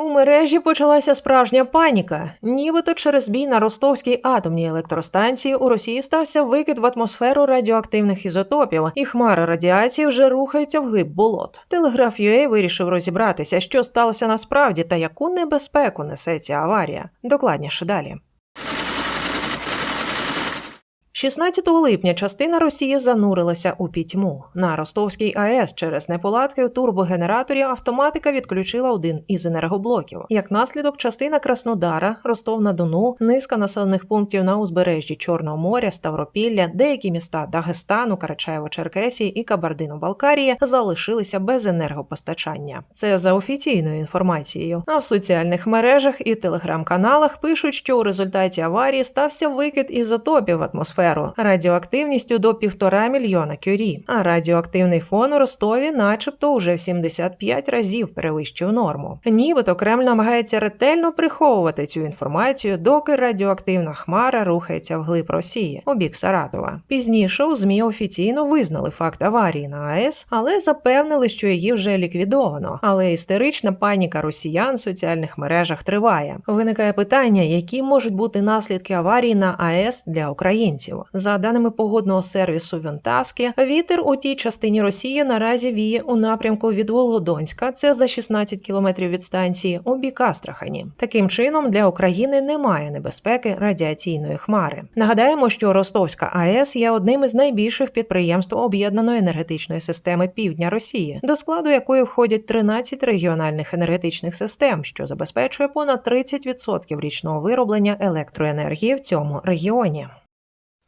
У мережі почалася справжня паніка. Нібито через бій на ростовській атомній електростанції у Росії стався викид в атмосферу радіоактивних ізотопів, і хмара радіації вже рухається вглиб болот. Телеграф UA вирішив розібратися, що сталося насправді та яку небезпеку несе ця аварія. Докладніше далі. 16 липня частина Росії занурилася у пітьму. На Ростовській АЕС через неполадки у турбогенераторі автоматика відключила один із енергоблоків. Як наслідок, частина Краснодара, Ростов-на-Дону, низка населених пунктів на узбережжі Чорного моря, Ставропілля, деякі міста Дагестану, Карачаєво-Черкесії і Кабардино-Балкарії залишилися без енергопостачання. Це за офіційною інформацією. А в соціальних мережах і телеграм-каналах пишуть, що у результаті аварії стався викид ізотопів в атмосферу радіоактивністю до півтора мільйона кюрі. А радіоактивний фон у Ростові, начебто, уже в 75 разів перевищив норму. Нібито Кремль намагається ретельно приховувати цю інформацію, доки радіоактивна хмара рухається вглиб Росії у бік Саратова. Пізніше у ЗМІ офіційно визнали факт аварії на АЕС, але запевнили, що її вже ліквідовано. Але істерична паніка росіян в соціальних мережах триває. Виникає питання, які можуть бути наслідки аварії на АЕС для українців. За даними погодного сервісу Вентаски, вітер у тій частині Росії наразі віє у напрямку від Волгодонська, це за 16 кілометрів від станції, у бік Астрахані. Таким чином для України немає небезпеки радіаційної хмари. Нагадаємо, що Ростовська АЕС є одним із найбільших підприємств об'єднаної енергетичної системи Півдня Росії, до складу якої входять 13 регіональних енергетичних систем, що забезпечує понад 30% річного вироблення електроенергії в цьому регіоні.